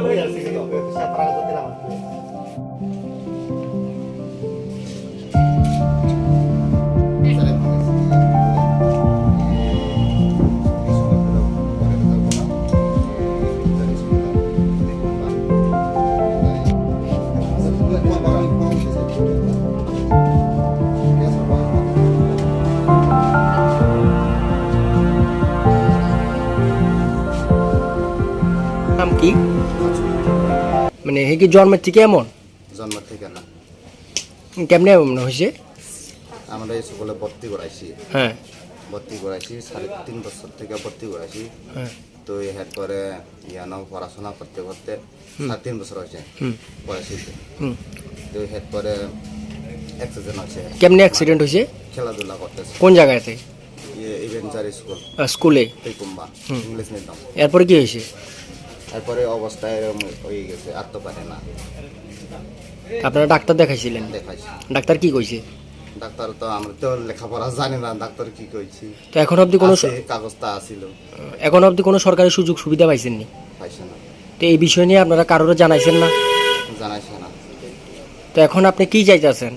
Voy al siguiente, se atrás. কি? মানে হে কি জন্মের থেকে এমন? জন্ম থেকে না। কেমনে এমন হয়েছে? আমরা এই স্কুলে ভর্তি করাইছি। হ্যাঁ। ভর্তি করাইছি সাড়ে তিন বছর থেকে ভর্তি করাইছি। হ্যাঁ। তো হেড করে ইয়ানো পড়াশোনা করতে করতে সাড়ে তিন বছর হয়েছে হুম। তো হেড করে অ্যাক্সিডেন্ট হয়েছে। কেমনে অ্যাক্সিডেন্ট হয়েছে? খেলাধুলা করতেছে। কোন জায়গাতে? Adventure school. এরপরে কি হয়েছে? তারপরে অবস্থা এরকম হয়ে গেছে আর তো পারে না। আপনারা ডাক্তার দেখাইছিলেন? দেখাইছি। ডাক্তার কি কইছে? ডাক্তার তো আমরা তো লেখাপড়া জানি না ডাক্তার কি কইছি। তো এখন অবধি কোনো কাগজটা আছিল। এখন অবধি কোনো সরকারি সুযোগ সুবিধা পাইছেন নি পাইছেন না। তো এই বিষয় নিয়ে আপনারা কারোর জানাইছেন না? জানাইছেন না। তো এখন আপনি কি চাইতেছেন?